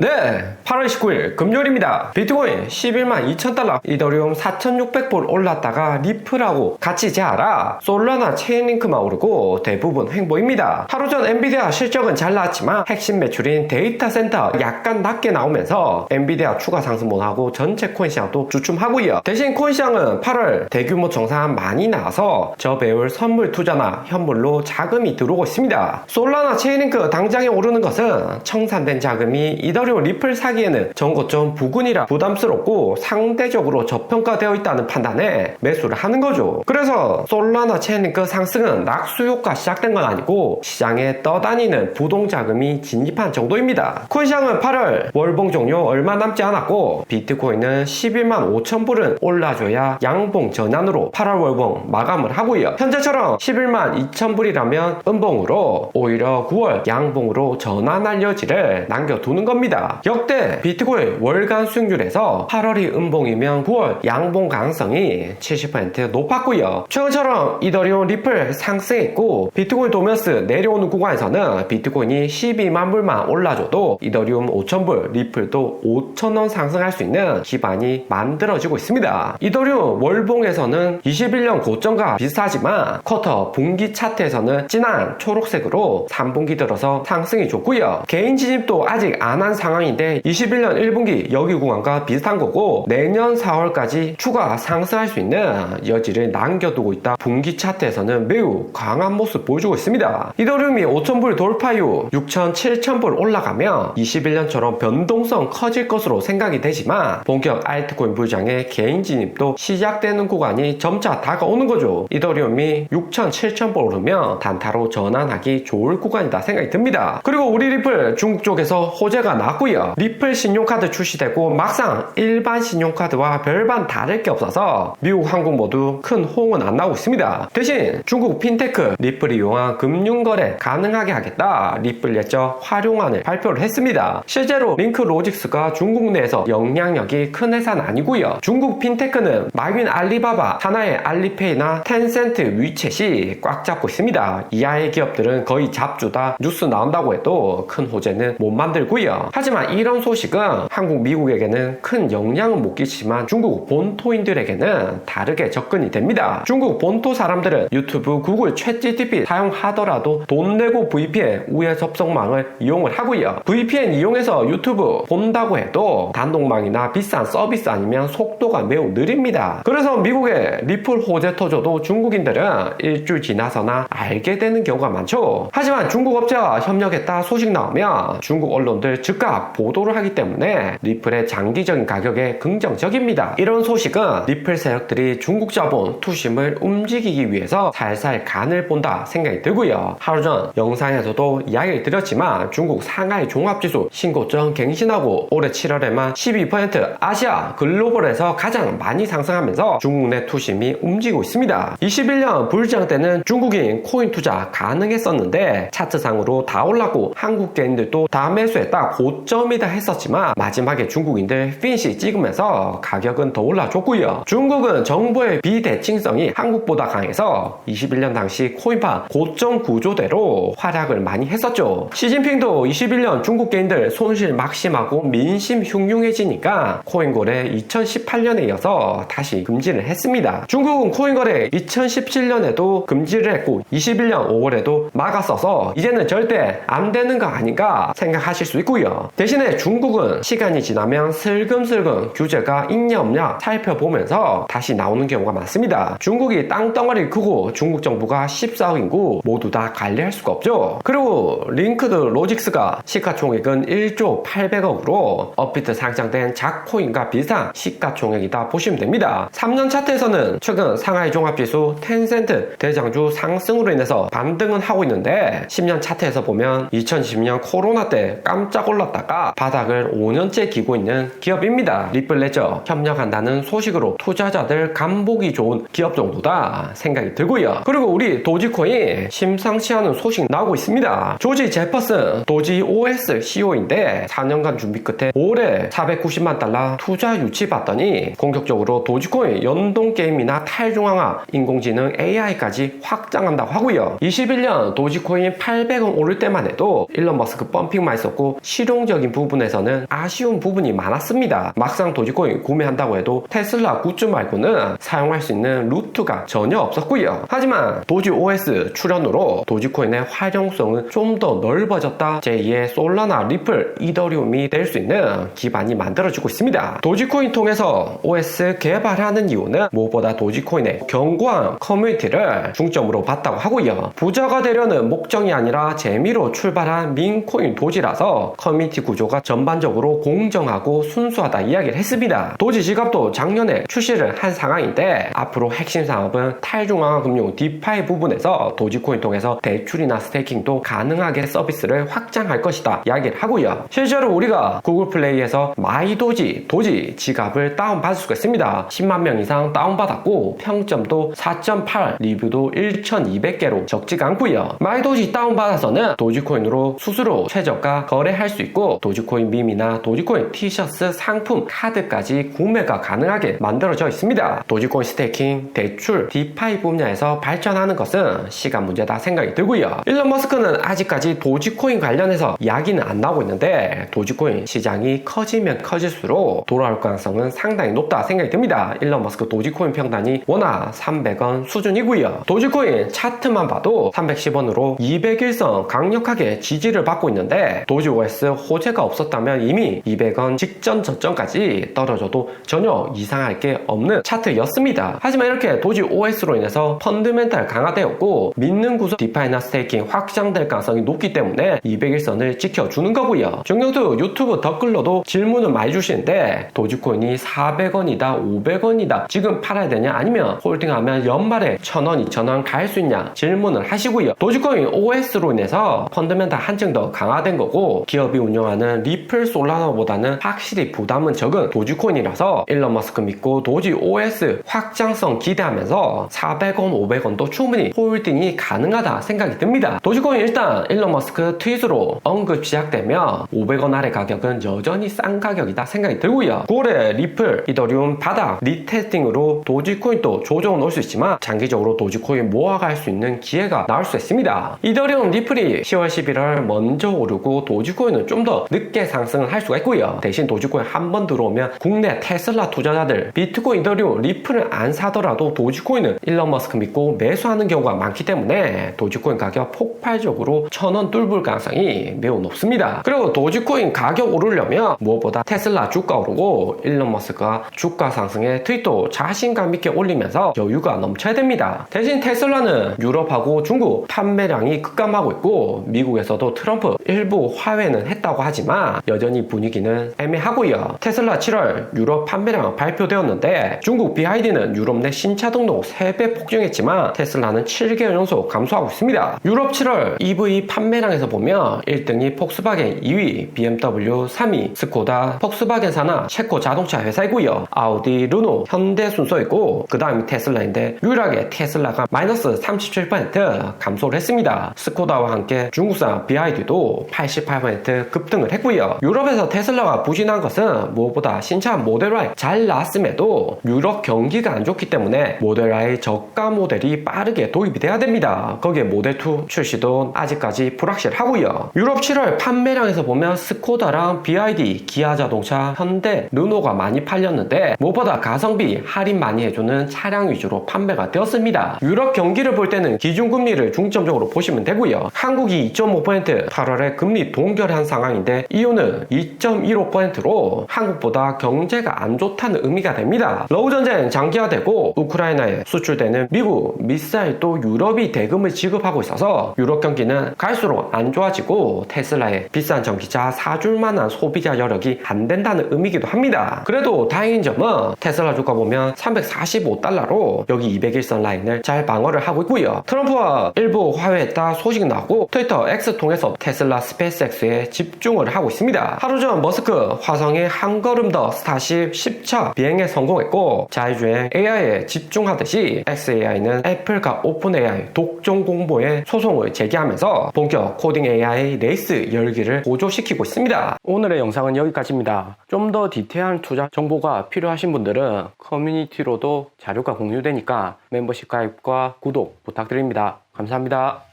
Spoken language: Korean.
네, 8월 19일 금요일입니다. 비트코인 11만 2천 달러, 이더리움 4,600불 올랐다가 리플하고 같이 자라 솔라나 체인링크만 오르고 대부분 횡보입니다. 하루 전 엔비디아 실적은 잘 나왔지만 핵심 매출인 데이터 센터 약간 낮게 나오면서 엔비디아 추가 상승 못하고 전체 코인 시장도 주춤하고요. 대신 코인 시장은 8월 대규모 정산 많이 나와서 저 배울 선물 투자나 현물로 자금이 들어오고 있습니다. 솔라나 체인링크 당장에 오르는 것은 청산된 자금이 이더리움 리플 사기 에는 전고점 부근이라 부담스럽고 상대적으로 저평가되어 있다는 판단에 매수를 하는 거죠. 그래서 솔라나 체인링크 상승은 낙수 효과 시작된 건 아니고 시장에 떠다니는 부동 자금이 진입한 정도입니다. 시장은 8월 월봉 종료 얼마 남지 않았고 비트코인은 11만 5천 불은 올라줘야 양봉 전환으로 8월 월봉 마감을 하고요. 현재처럼 11만 2천 불이라면 음봉으로 오히려 9월 양봉으로 전환할 여지를 남겨두는 겁니다. 역대 비트코인 월간 수익률에서 8월이 음봉이면 9월 양봉 가능성이 70% 높았고요. 최근처럼 이더리움 리플 상승했고 비트코인 도면스 내려오는 구간에서는 비트코인이 12만 불만 올라줘도 이더리움 5천 불, 리플도 5천 원 상승할 수 있는 기반이 만들어지고 있습니다. 이더리움 월봉에서는 21년 고점과 비슷하지만 쿼터 분기 차트에서는 진한 초록색으로 3분기 들어서 상승이 좋고요. 개인 진입도 아직 안 한 상황인데 21년 1분기 여기 구간과 비슷한 거고 내년 4월까지 추가 상승할 수 있는 여지를 남겨두고 있다. 분기 차트에서는 매우 강한 모습 보여주고 있습니다. 이더리움이 5,000불 돌파 이후 6,000, 7,000불 올라가면 21년처럼 변동성 커질 것으로 생각이 되지만 본격 알트코인 불장의 개인 진입도 시작되는 구간이 점차 다가오는 거죠. 이더리움이 6,000, 7,000불 오르면 단타로 전환하기 좋을 구간이다 생각이 듭니다. 그리고 우리 리플 중국 쪽에서 호재가 나왔고요. 리플 신용카드 출시되고 막상 일반 신용카드와 별반 다를 게 없어서 미국, 한국 모두 큰 호응은 안 나오고 있습니다. 대신 중국 핀테크 리플을 이용한 금융거래 가능하게 하겠다 리플 예적 활용안을 발표를 했습니다. 실제로 링크 로직스가 중국 내에서 영향력이 큰 회사는 아니고요. 중국 핀테크는 마윈 알리바바, 하나의 알리페이나 텐센트, 위챗이 꽉 잡고 있습니다. 이하의 기업들은 거의 잡주다 뉴스 나온다고 해도 큰 호재는 못 만들고요. 하지만 이런 소 식은 한국, 미국에게는 큰 영향은 못 끼치지만 중국 본토인들에게는 다르게 접근이 됩니다. 중국 본토 사람들은 유튜브, 구글, 챗GTP 사용하더라도 돈 내고 VPN 우회 접속망을 이용을 하고요. VPN 이용해서 유튜브 본다고 해도 단독망이나 비싼 서비스 아니면 속도가 매우 느립니다. 그래서 미국의 리플 호재 터져도 중국인들은 일주일 지나서나 알게 되는 경우가 많죠. 하지만 중국 업체와 협력했다 소식 나오면 중국 언론들 즉각 보도를 하기 때문에 리플의 장기적인 가격에 긍정적입니다. 이런 소식은 리플 세력들이 중국 자본 투심을 움직이기 위해서 살살 간을 본다 생각이 들고요. 하루 전 영상에서도 이야기를 드렸지만 중국 상하이 종합지수 신고점 갱신하고 올해 7월에만 12% 아시아 글로벌에서 가장 많이 상승하면서 중국 내 투심이 움직이고 있습니다. 21년 불장 때는 중국인 코인 투자 가능했었는데 차트상으로 다 올랐고 한국 개인들도 다 매수했다 고점이다 했었 지만 마지막에 중국인들 피니시 찍으면서 가격은 더 올라줬고요. 중국은 정보의 비대칭성이 한국보다 강해서 21년 당시 코인파 고점 구조대로 활약을 많이 했었죠. 시진핑도 21년 중국 개인들 손실 막심하고 민심 흉흉해지니까 코인 거래 2018년에 이어서 다시 금지를 했습니다. 중국은 코인 거래 2017년에도 금지를 했고 21년 5월에도 막았어서 이제는 절대 안 되는 거 아닌가 생각하실 수 있고요. 대신에 중국 은 시간이 지나면 슬금슬금 규제가 있냐 없냐 살펴보면서 다시 나오는 경우가 많습니다. 중국이 땅덩어리 크고 중국 정부가 14억 인구 모두 다 관리할 수가 없죠. 그리고 링크드 로직스가 시가총액은 1조 800억으로 업비트 상장된 작코인과 비슷한 시가총액이다 보시면 됩니다. 3년 차트에서는 최근 상하이 종합지수 텐센트 대장주 상승으로 인해서 반등은 하고 있는데 10년 차트에서 보면 2020년 코로나 때 깜짝 올랐다가 바닥을 5년째 기고 있는 기업입니다. 리플레저 협력한다는 소식으로 투자자들 감보기 좋은 기업 정도다 생각이 들고요. 그리고 우리 도지코인 심상치 않은 소식 나오고 있습니다. 조지 제퍼슨 도지 OS CEO인데 4년간 준비 끝에 올해 490만 달러 투자 유치 받더니 공격적으로 도지코인 연동 게임이나 탈중앙화 인공지능 AI까지 확장한다고 하고요. 21년 도지코인 800원 오를 때만 해도 일론 머스크 펌핑만 있었고 실용적인 부분에서 부분에서는 아쉬운 부분이 많았습니다. 막상 도지코인 구매한다고 해도 테슬라 굿즈 말고는 사용할 수 있는 루트가 전혀 없었고요. 하지만 도지 OS 출연으로 도지코인의 활용성은 좀 더 넓어졌다. 제2의 솔라나, 리플, 이더리움이 될 수 있는 기반이 만들어지고 있습니다. 도지코인 통해서 OS 개발하는 이유는 무엇보다 도지코인의 견고한 커뮤니티를 중점으로 봤다고 하고요. 부자가 되려는 목적이 아니라 재미로 출발한 민코인 도지라서 커뮤니티 구조가 전반 적으로 공정하고 순수하다 이야기를 했습니다. 도지 지갑도 작년에 출시를 한 상황인데 앞으로 핵심 사업은 탈중앙화 금융 디파이 부분에서 도지코인 통해서 대출이나 스테이킹도 가능하게 서비스를 확장할 것이다 이야기를 하고요. 실제로 우리가 구글 플레이에서 마이도지 도지 지갑을 다운받을 수가 있습니다. 10만 명 이상 다운받았고 평점도 4.8 리뷰도 1200개로 적지가 않고요. 마이도지 다운받아서는 도지코인으로 수수료 최저가 거래할 수 있고 도지코인 밈이나 도지코인 티셔츠 상품 카드까지 구매가 가능하게 만들어져 있습니다. 도지코인 스테이킹, 대출, 디파이 분야에서 발전하는 것은 시간 문제다 생각이 들고요. 일론 머스크는 아직까지 도지코인 관련해서 이야기는 안 나오고 있는데 도지코인 시장이 커지면 커질수록 돌아올 가능성은 상당히 높다 생각이 듭니다. 일론 머스크 도지코인 평단이 워낙 300원 수준이고요. 도지코인 차트만 봐도 310원으로 201선 강력하게 지지를 받고 있는데 도지OS 호재가 없었다 면 이미 200원 직전 저점까지 떨어져도 전혀 이상할 게 없는 차트였습니다. 하지만 이렇게 도지 OS로 인해서 펀드멘탈 강화되었고 믿는 구조 디파이나 스테이킹 확장될 가능성이 높기 때문에 201선을 지켜주는 거고요. 정경도 유튜브 댓글로도 질문을 많이 주시는데 도지코인이 400원이다 500원이다 지금 팔아야 되냐 아니면 홀딩하면 연말에 1000원 2000원 갈 수 있냐 질문을 하시고요. 도지코인 OS로 인해서 펀드멘탈 한층 더 강화된 거고 기업이 운영하는 리플 솔라나보다는 확실히 부담은 적은 도지코인이라서 일론 머스크 믿고 도지 OS 확장성 기대하면서 400원 500원도 충분히 홀딩이 가능하다 생각이 듭니다. 도지코인 일단 일론 머스크 트윗으로 언급 시작되면 500원 아래 가격은 여전히 싼 가격이다 생각이 들고요. 9월에 리플, 이더리움 바닥 리테스팅으로 도지코인도 조정은 올 수 있지만 장기적으로 도지코인 모아갈 수 있는 기회가 나올 수 있습니다. 이더리움 리플이 10월 11월 먼저 오르고 도지코인은 좀 더 늦게 상 승을 할 수가 있고요. 대신 도지코인 한 번 들어오면 국내 테슬라 투자자들 비트코인, 이더리움, 리플을 안 사더라도 도지코인은 일론 머스크 믿고 매수하는 경우가 많기 때문에 도지코인 가격 폭발적으로 천 원 뚫을 가능성이 매우 높습니다. 그리고 도지코인 가격 오르려면 무엇보다 테슬라 주가 오르고 일론 머스크가 주가 상승에 트윗도 자신감 있게 올리면서 여유가 넘쳐야 됩니다. 대신 테슬라는 유럽하고 중국 판매량이 급감하고 있고 미국에서도 트럼프 일부 화해는 했다고 하지만 여전히 분위기는 애매하고요. 테슬라 7월 유럽 판매량 발표되었는데 중국 BID는 유럽 내 신차 등록 3배 폭증했지만 테슬라는 7개월 연속 감소하고 있습니다. 유럽 7월 EV 판매량에서 보면 1등이 폭스바겐 2위, BMW 3위, 스코다, 폭스바겐 산하 체코 자동차 회사이고요. 아우디, 르노, 현대 순서이고 그 다음이 테슬라인데 유일하게 테슬라가 마이너스 37% 감소를 했습니다. 스코다와 함께 중국산 BID도 88% 급등을 했고요. 유럽에서 테슬라가 부진한 것은 무엇보다 신차 모델 Y 잘 나왔음에도 유럽 경기가 안 좋기 때문에 모델 Y 저가 모델이 빠르게 도입이 돼야 됩니다. 거기에 모델 2 출시도 아직까지 불확실하고요. 유럽 7월 판매량에서 보면 스코다랑 BID, 기아 자동차, 현대, 르노가 많이 팔렸는데 무엇보다 가성비 할인 많이 해주는 차량 위주로 판매가 되었습니다. 유럽 경기를 볼 때는 기준금리를 중점적으로 보시면 되고요. 한국이 2.5% 8월에 금리 동결한 상황인데 이유는 2.15%로 한국보다 경제가 안 좋다는 의미가 됩니다. 러우 전쟁 장기화되고 우크라이나에 수출되는 미국 미사일도 유럽이 대금을 지급하고 있어서 유럽 경기는 갈수록 안 좋아지고 테슬라의 비싼 전기차 사줄 만한 소비자 여력이 안 된다는 의미기도 합니다. 그래도 다행인 점은 테슬라 주가 보면 345달러로 여기 201선 라인을 잘 방어를 하고 있고요. 트럼프와 일부 화해했다 소식 나오고 트위터 X 통해서 테슬라 스페이스X에 집중을 하고 있습니다. 하루 전 머스크 화성에 한 걸음 더 스타쉽 10차 비행에 성공했고 자율주행 AI에 집중하듯이 XAI는 애플과 오픈AI 독점 공보에 소송을 제기하면서 본격 코딩 AI 레이스 열기를 보조시키고 있습니다. 오늘의 영상은 여기까지입니다. 좀 더 디테일한 투자 정보가 필요하신 분들은 커뮤니티로도 자료가 공유되니까 멤버십 가입과 구독 부탁드립니다. 감사합니다.